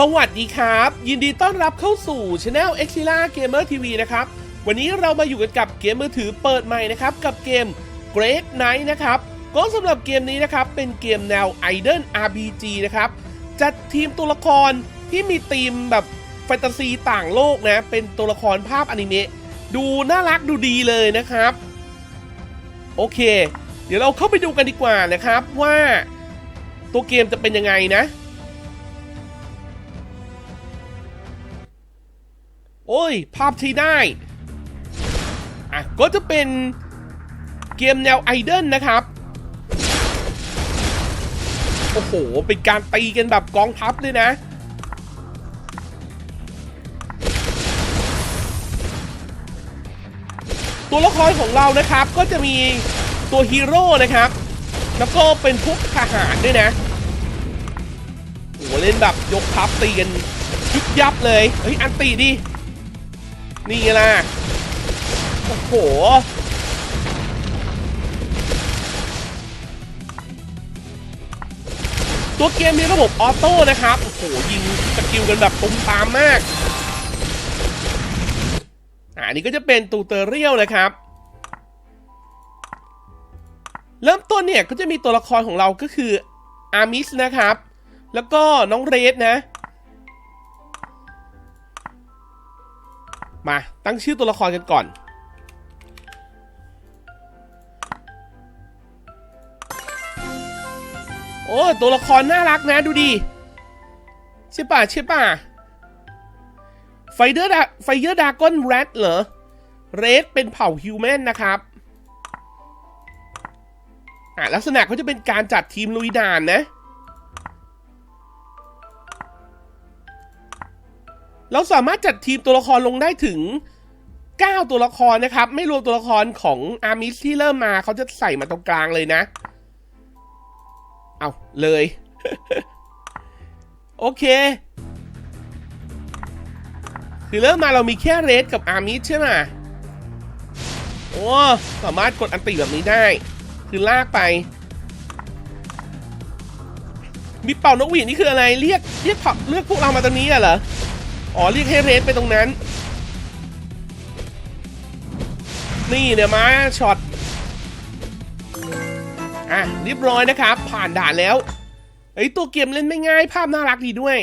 สวัสดีครับ ยินดีต้อนรับเข้าสู่ช anel e x i l a Gamer TV นะครับ วันนี้เรามาอยู่กันกับเกมมือถือเปิดใหม่นะครับ กับเกม Great Night นะครับ ก็สำหรับเกมนี้นะครับ เป็นเกมแนว Idol RPG นะครับ จัดทีมตัวละครที่มีธีมแบบแฟนตาซีต่างโลกนะ เป็นตัวละครภาพอนิเมะดูน่ารักดูดีเลยนะครับ โอเค เดี๋ยวเราเข้าไปดูกันดีกว่านะครับว่าตัวเกมจะเป็นยังไงนะ โอ้ย ภาพใช้ได้ อะ ก็จะเป็นเกมแนวไอดอลนะครับ โอ้โห เป็นการตีกันแบบกองทัพเลยนะตัวละครของเรานะครับก็จะมีตัวฮีโร่นะครับ แล้วก็เป็นพวกทหารด้วยนะโอ้เล่นแบบยกทัพตีกันยุบยับเลย เฮ้ย อันตีดิ นี่ไงล่ะ โอ้โห ตัวเกมมีระบบออโต้นะครับ โอ้โห ยิงสกิลกันแบบตุ้มตามมาก อันนี้ก็จะเป็นตูเตอร์เรียลนะครับ เริ่มต้นเนี่ยก็จะมีตัวละครของเราก็คืออามิสนะครับ แล้วก็น้องเรสนะ มาตั้งชื่อตัวละครกันก่อน โอ้ตัวละครน่ารักนะดูดิใช่ป่ะใช่ป่ะไฟเดอร์ดาไฟเดอร์ดากอนแรดเหรอเรดเป็นเผ่าฮิวแมนนะครับอะลักษณะเขาจะเป็นการจัดทีมลุยด่านนะ เราสามารถจัดทีมตัวละครลงได้ถึง 9 ตัวละครนะครับ ไม่รวมตัวละครของอาร์มิสที่เริ่มมาเขาจะใส่มาตรงกลางเลยนะ เอาเลย โอเค คือเริ่มมาเรามีแค่เรสกับอาร์มิสใช่ไหมโอ้สามารถกดอันติแบบนี้ได้ คือลากไป มีเป่านกหวีดนี่คืออะไรเรียกเรียกเผ่าเรียกพวกเรามาตรงนี้เหรอ อ๋อเรียกให้เรสไปตรงนั้น นี่เนี่ยมาช็อต อะเรียบร้อยนะครับ ผ่านด่านแล้วเอ้ตัวเกมเล่นไม่ง่าย ภาพน่ารักดีด้วย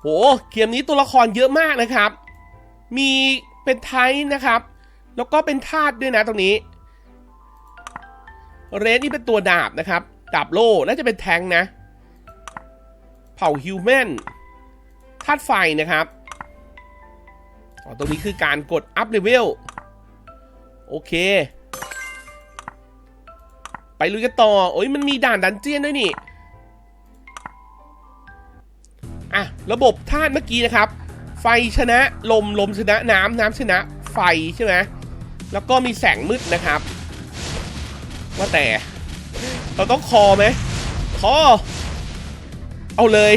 โห เกมนี้ตัวละครเยอะมากนะครับ มีเป็นไทป์นะครับ แล้วก็เป็นธาตุด้วยนะตรงนี้ เรดนี่เป็นตัวดาบนะครับ ดาบโล่น่าจะเป็นแทงนะ เผ่าฮิวแมนธาตุไฟนะครับอ๋อตรงนี้คือการกดอัพเลเวล โอเค ไปลุยกันต่อ โอ้ยมันมีด่านดันเจียนด้วยนี่อะ ระบบธาตุเมื่อกี้นะครับ ไฟชนะลมลมชนะน้ำน้ำชนะ ไฟใช่ไหมแล้วก็มีแสงมืดนะครับ ว่าแต่ เราต้องคอไหมคอ เอาเลย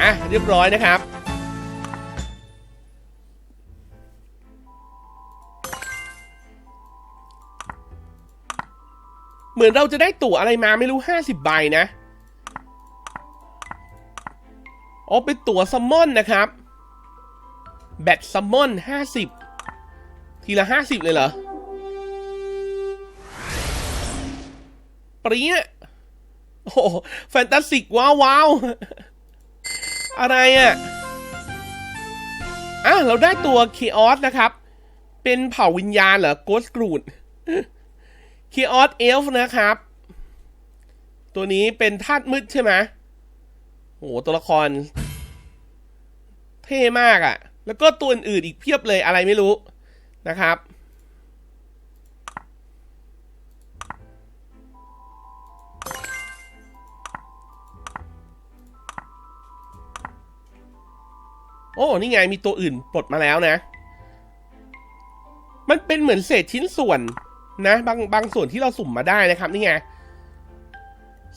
อะ เรียบร้อยนะครับ เหมือนเราจะได้ตั๋วอะไรมาไม่รู้ 50 ใบนะ อ๋อ เป็นตั๋วซัมมอนนะครับ แบตซัมมอน 50 ทีละ 50 เลยเหรอ ปรี๊ะโอ้โหแฟนตาสิกว้าวว้าวอะไรอะ่ะอะเราได้ตัวเคออสนะครับ เป็นเผ่าวิญญาณเหรอโกสกรูดเคออสเอลฟ์นะครับ ตัวนี้เป็นธาตุมืดใช่ไหมโอ้โหตัวละคร เท่มากอะ่ะ แล้วก็ตัวอื่นๆอีกเพียบเลยอะไรไม่รู้นะครับ โอ้ นี่ไงมีตัวอื่นปลดมาแล้วนะ มันเป็นเหมือนเศษชิ้นส่วนนะ บางบางส่วนที่เราสุ่มมาได้นะครับ นี่ไง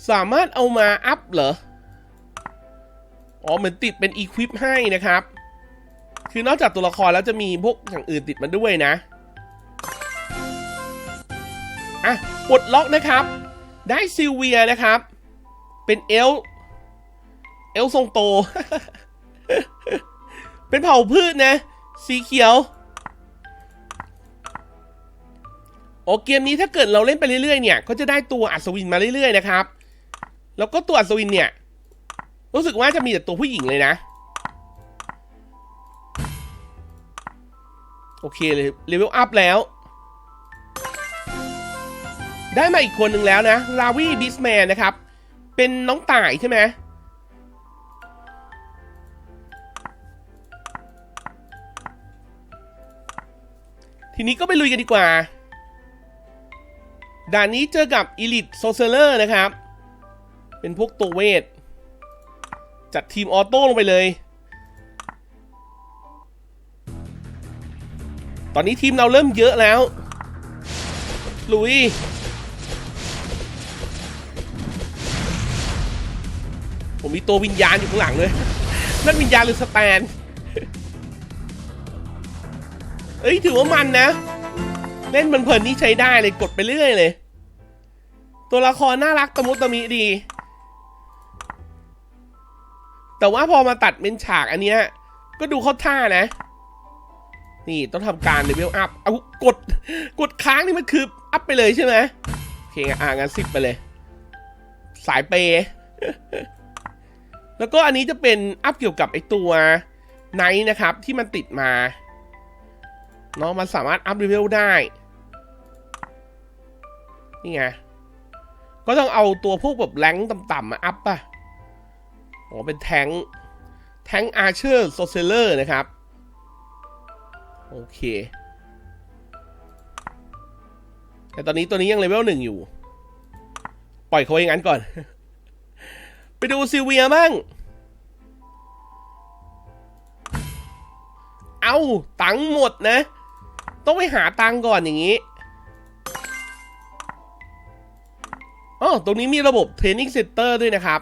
สามารถเอามาอัพเหรอ อ๋อ เหมือนติดเป็นอีควิปให้นะครับ คือนอกจากตัวละครแล้วจะมีพวกอย่างอื่นติดมาด้วยนะ อะ ปลดล็อกนะครับ ได้ซิลเวียนะครับ เป็นเอล เอลทรงโต เป็นเผ่าพืชนะ สีเขียว โอเกมนี้ถ้าเกิดเราเล่นไปเรื่อยๆเนี่ย ก็จะได้ตัวอัศวินมาเรื่อยๆนะครับ แล้วก็ตัวอัศวินเนี่ย รู้สึกว่าจะมีแต่ตัวผู้หญิงเลยนะ โอเคเลยเลเวลอัพแล้ว ได้มาอีกคนหนึ่งแล้วนะ ลาวีบิสแมนนะครับ เป็นน้องต่ายใช่ไหม ทีนี้ก็ไปลุยกันดีกว่า ด่านนี้เจอกับอีลิทโซเซเลอร์นะครับ เป็นพวกตัวเวท จัดทีมออโต้ลงไปเลย ตอนนี้ทีมเราเริ่มเยอะแล้ว ลุยผมมีตัววิญญาณอยู่ข้างหลังเลย นั่นวิญญาณหรือสแตน เอ้ยถือว่ามันนะ เล่นมันเพลินนี่ใช้ได้เลยกดไปเรื่อยเลย ตัวละครน่ารักตะมุตะมิดี แต่ว่าพอมาตัดเป็นฉากอันเนี้ยก็ดูเข้าท่านะ นี่ต้องทำการเลเวลอัพเอากดกดค้างนี่มันคืออัพไปเลยใช่ไหมโอเคอ่างั้นสิบไปเลย สายเปย์แล้วก็อันนี้จะเป็นอัพเกี่ยวกับไอตัวไนท์นะครับที่มันติดมา เนาะมันสามารถอัพเลเวลได้ นี่ไง ก็ต้องเอาตัวพวกแบบแรงต่ำๆมาอัพป่ะอ๋อเป็นแทงแทงอาร์เชอร์โซเซเลอร์นะครับ โอเค แต่ตอนนี้ตัวนี้ยังเลเวลหนึ่งอยู่ ปล่อยเขาไว้อย่างนั้นก่อน ไปดูซิเวียบ้าง เอาตังค์หมดนะ ต้องไปหาตังก่อนอย่างนี้อ๋อตรงนี้มีระบบเทรนนิ่งเซ็นเตอร์ด้วยนะครับ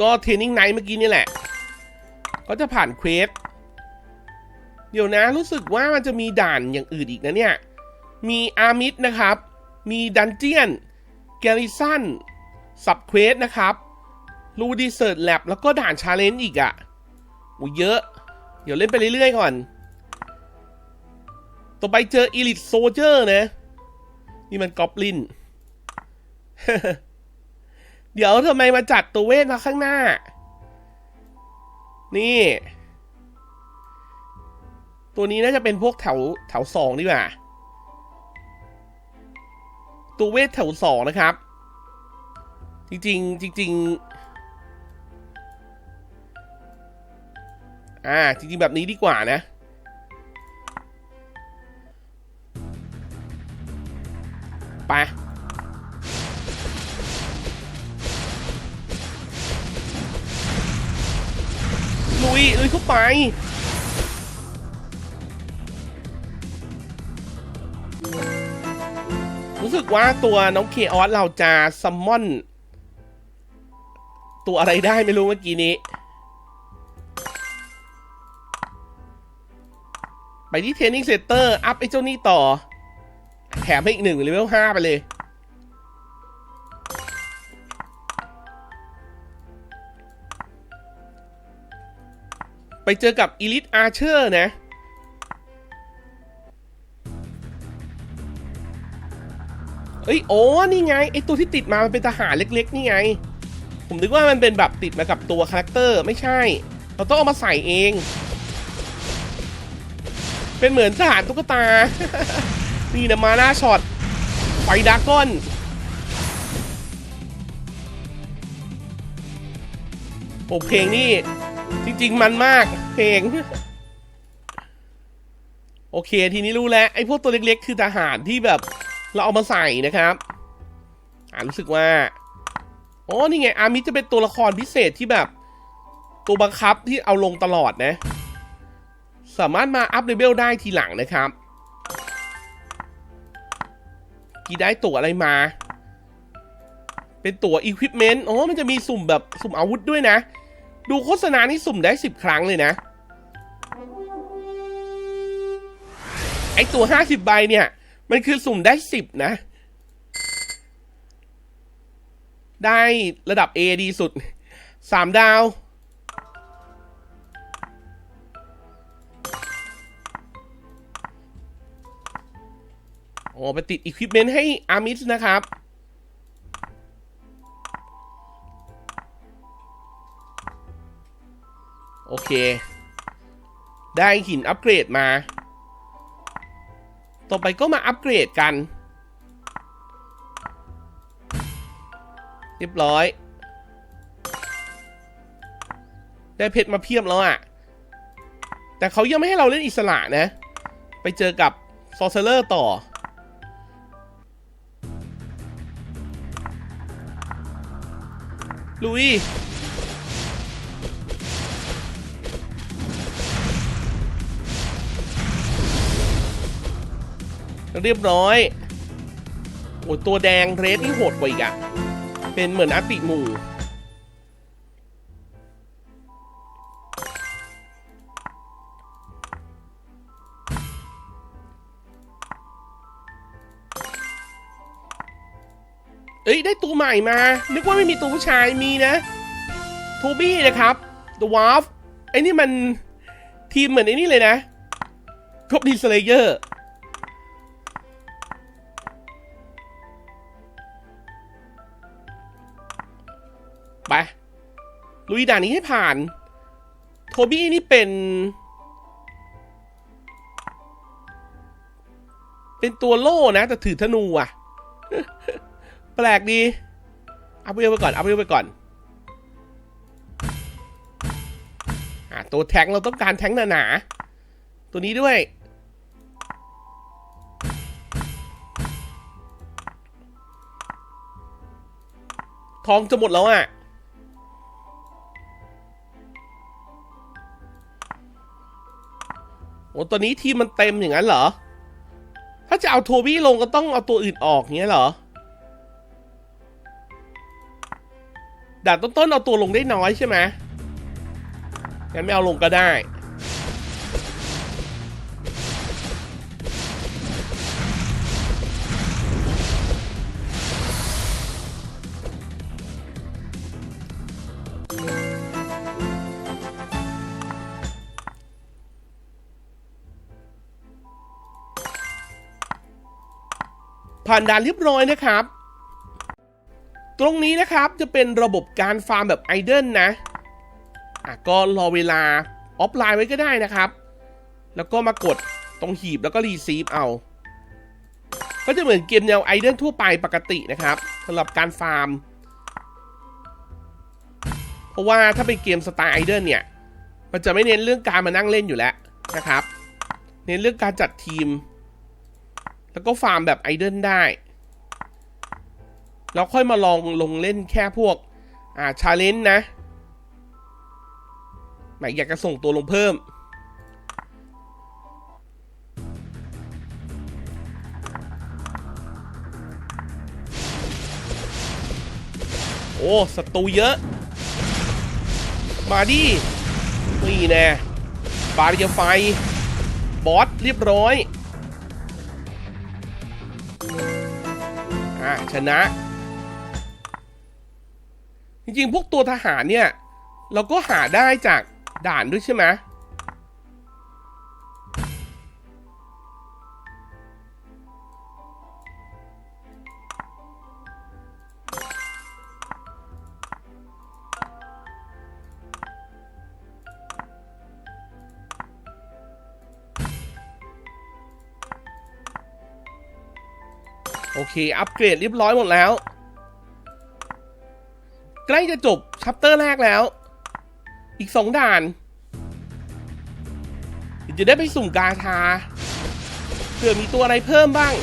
ก็เทรนนิ่งไนท์เมื่อกี้นี่แหละ ก็จะผ่านเควสเดี๋ยวนะรู้สึกว่ามันจะมีด่านอย่างอื่นอีกนะเนี่ย มีอาร์มิดนะครับ มีดันเจียน แกลิสันสับเควสนะครับ รูดีเซิร์ตแลบแล้วก็ด่านชาเลนจ์อีกอะ่ะโอ้เยอะ เดี๋ยวเล่นไปเรื่อยๆก่อน ต่อไปเจออีลิทโซเจอร์นะ นี่มันกอบลิน เดี๋ยวทำไมมาจัดตัวเวทมาข้างหน้า นี่ ตัวนี้น่าจะเป็นพวกแถวแถวสองดีกว่า ตัวเวทแถวสองนะครับ จริงๆจริง ๆ อ่า จริงๆ แบบนี้ดีกว่านะ ไป ลุย ลุยเข้าไปรู้สึกว่าตัวน้องเคออสเราจะซัมมอน ตัวอะไรได้ไม่รู้เมื่อกี้นี้ ไปที่เทรนนิ่งเซนเตอร์อัพไอ้เจ้านี่ต่อ แถมให้อีกหนึ่งเลเวลห้าไปเลย ไปเจอกับ Elite Archer นะเอ้ยโอ้นี่ไง ไอตัวที่ติดมา มันเป็นทหารเล็กๆ นี่ไง ผมนึกว่ามันเป็นแบบติดมากับตัวคาแรคเตอร์ ไม่ใช่ เราต้องเอามาใส่เอง เป็นเหมือนทหารตุ๊กตา นี่นะมาหน้าช็อตไฟดากอนโอ้เพลงนี่ จริง ๆ มันมาก เพลง โอเค ทีนี้รู้แล้ว ไอ้พวกตัวเล็กๆ คือทหารที่แบบ เราเอามาใส่นะครับ อ่ารู้สึกว่าอ๋อนี่ไง อามิจะเป็นตัวละครพิเศษที่แบบ ตัวบังคับที่เอาลงตลอดนะ สามารถมาอัพเลเวลได้ทีหลังนะครับกี่ได้ตั๋วอะไรมา เป็นตั๋ว Equipment อ๋อ มันจะมีสุ่มแบบสุ่มอาวุธด้วยนะ ดูโฆษณานี่สุ่มได้สิบครั้งเลยนะ ไอตัวห้าสิบใบเนี่ย มันคือสุ่มได้สิบนะ ได้ระดับ A ดีสุดสามดาว อ้ไปติดอุปกรณ์ให้อามิสนะครับ โอเค ได้หินอัปเกรดมา ต่อไปก็มาอัปเกรดกัน เรียบร้อย ได้เพชรมาเพียบแล้วอะ่ะ แต่เขายังไม่ให้เราเล่นอิสระนะ ไปเจอกับซอเซอร์ต่อ ลุย เรียบร้อย โอ้ตัวแดงเรสนี่โหดกว่าอีกอะเป็นเหมือนอาติหมู่ ใหม่มา นึกว่าไม่มีตัวผู้ชายมีนะโทบี้นะครับ The w a r f ไอ้นี่มันทีมเหมือนไอ้นี่เลยนะครบดีสเลเยอร์ไปลุยด่านนี้ให้ผ่าน โทบี้นี่เป็น เป็นตัวโล่นะ แต่ถือธนูอะ แปลกดี อัพเวลไปก่อน อัพเวลไปก่อนอะตัวแท้งเราต้องการแท้งหนาๆ ตัวนี้ด้วย ทองจะหมดแล้วอะ โอ้ตัวนี้ทีมมันเต็มอย่างนั้นเหรอ ถ้าจะเอาโทบี้ลงก็ต้องเอาตัวอื่นออกเงี้ยเหรอ ด่านต้นๆเอาตัวลงได้น้อยใช่ไหมงั้นไม่เอาลงก็ได้ ผ่านด่านเรียบร้อยนะครับ ตรงนี้นะครับจะเป็นระบบการฟาร์มแบบไอเดิลนะอะก็รอเวลาออฟไลน์ไว้ก็ได้นะครับ แล้วก็มากดตรงหีบแล้วก็รีซีฟเอา ก็จะเหมือนเกมแนวไอเดิลทั่วไปปกตินะครับสำหรับการฟาร์ม เพราะว่าถ้าเป็นเกมสไตล์ไอเดิลเนี่ย มันจะไม่เน้นเรื่องการมานั่งเล่นอยู่แล้วนะครับ เน้นเรื่องการจัดทีม แล้วก็ฟาร์มแบบไอเดิลได้ แล้วค่อยมาลองลงเล่นแค่พวก อ่าชาเลนจ์นะหมายอยากจะส่งตัวลงเพิ่ม โอ้ศัตรูเยอะ มาดินี่แน่บาเรียไฟ บอสเรียบร้อย อะ ชนะ จริงๆ พวกตัวทหารเนี่ย เราก็หาได้จากด่านด้วยใช่ไหมโอเค อัปเกรดเรียบร้อยหมดแล้ว ใกล้จะจบชัปเตอร์แรกแล้ว อีกสองด่านจะได้ไปสุ่มกาชาเผื่อมีตัวอะไรเพิ่มบ้าง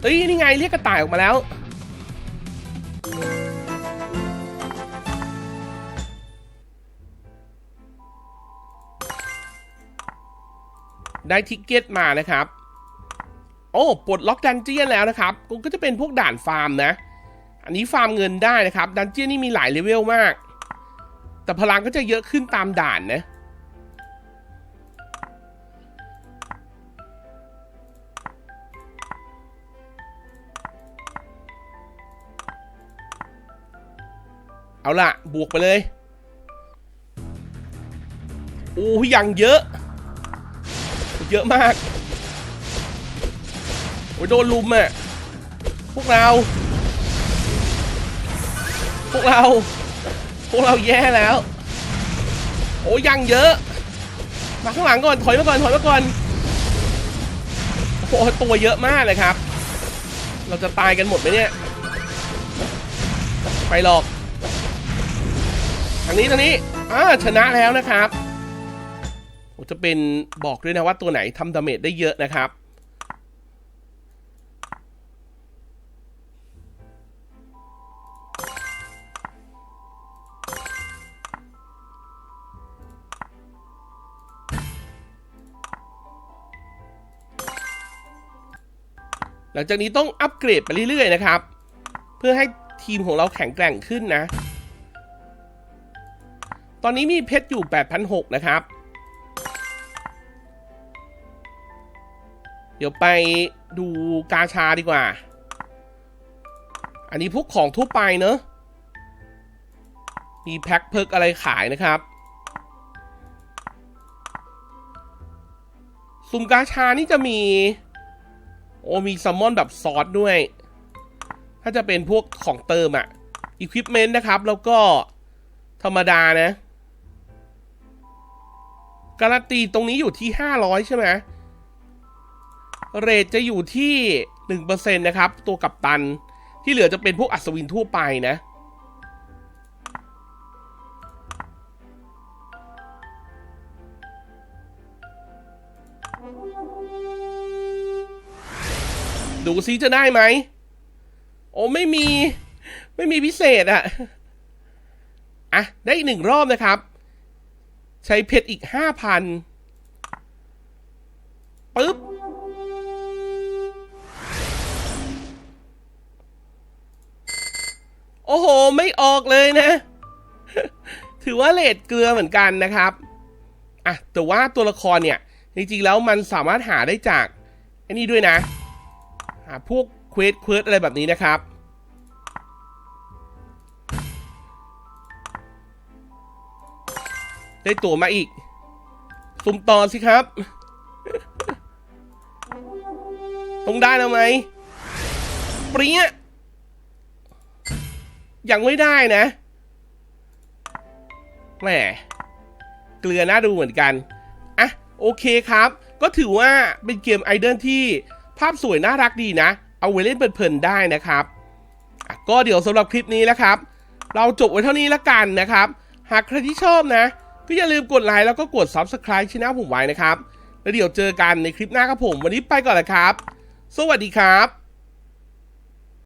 เฮ้ย นี่ไงเรียกกระต่ายออกมาแล้ว ได้ทิกเก็ตมานะครับ โอ้ปลดล็อกดันเจียนแล้วนะครับก็จะเป็นพวกด่านฟาร์มนะ อันนี้ฟาร์มเงินได้นะครับ ดันเจียนนี่มีหลายเลเวลมาก แต่พลังก็จะเยอะขึ้นตามด่านนะเอาล่ะ บวกไปเลย โอ้ยยังเยอะ เยอะมาก โอ้ยโดนลุมอะ พวกเรา พวกเรา พวกเราแย่แล้ว โอ้ยยังเยอะ มาข้างหลังก่อน ถอยมาก่อน ถอยมาก่อน โอ้ตัวเยอะมากเลยครับ เราจะตายกันหมดไหมเนี่ย ไปหรอก ทางนี้ทางนี้อ่าชนะแล้วนะครับ จะเป็นบอกด้วยนะว่าตัวไหนทำดาเมจได้เยอะนะครับหลังจากนี้ต้องอัปเกรดไปเรื่อยๆนะครับ เพื่อให้ทีมของเราแข็งแกร่งขึ้นนะ ตอนนี้มีเพชรอยู่ 8,600 นะครับ เดี๋ยวไปดูกาชาดีกว่า อันนี้พวกของทั่วไปเนอะมีแพ็คเพิกอะไรขายนะครับซุ่มกาชานี่จะมี โอ้มีแซัมมอนแบบซอสด้วย ถ้าจะเป็นพวกของเติมอะอุปกรณ์นะครับ แล้วก็ธรรมดานะ การันตีตรงนี้อยู่ที่ 500 ใช่ไหม เรทจะอยู่ที่ 1%นะครับ ตัวกับตันที่เหลือจะเป็นพวกอัศวินทั่วไปนะ ดูซิจะได้ไหม โอ้ไม่มี ไม่มีพิเศษอะอะ ได้อีกหนึ่งรอบนะครับ ใช้เพชรอีกห้าพันปึ๊บ โอ้โห ไม่ออกเลยนะ ถือว่าเลทเกลือเหมือนกันนะครับอะแต่ว่าตัวละครเนี่ย จริงๆแล้วมันสามารถหาได้จากไอ้นี่ด้วยนะหาพวกเควสเควสอะไรแบบนี้นะครับได้ตัวมาอีก สุ่มต่อสิครับ ต้องได้แล้วไหมเปรี้ย ยังไม่ได้นะแหมเกลือน่าดูเหมือนกัน อะ โอเคครับ ก็ถือว่าเป็นเกมไอเดนที่ภาพสวยน่ารักดีนะ เอาไว้เล่นเพลินๆได้นะครับ ก็เดี๋ยวสำหรับคลิปนี้นะครับ เราจบไว้เท่านี้ละกันนะครับ หากใครที่ชอบนะ ก็อย่าลืมกดไลค์แล้วก็กด Subscribe ช่องผมไว้นะครับ แล้วเดี๋ยวเจอกันในคลิปหน้าครับผม วันนี้ไปก่อนลยครับ สวัสดีครับ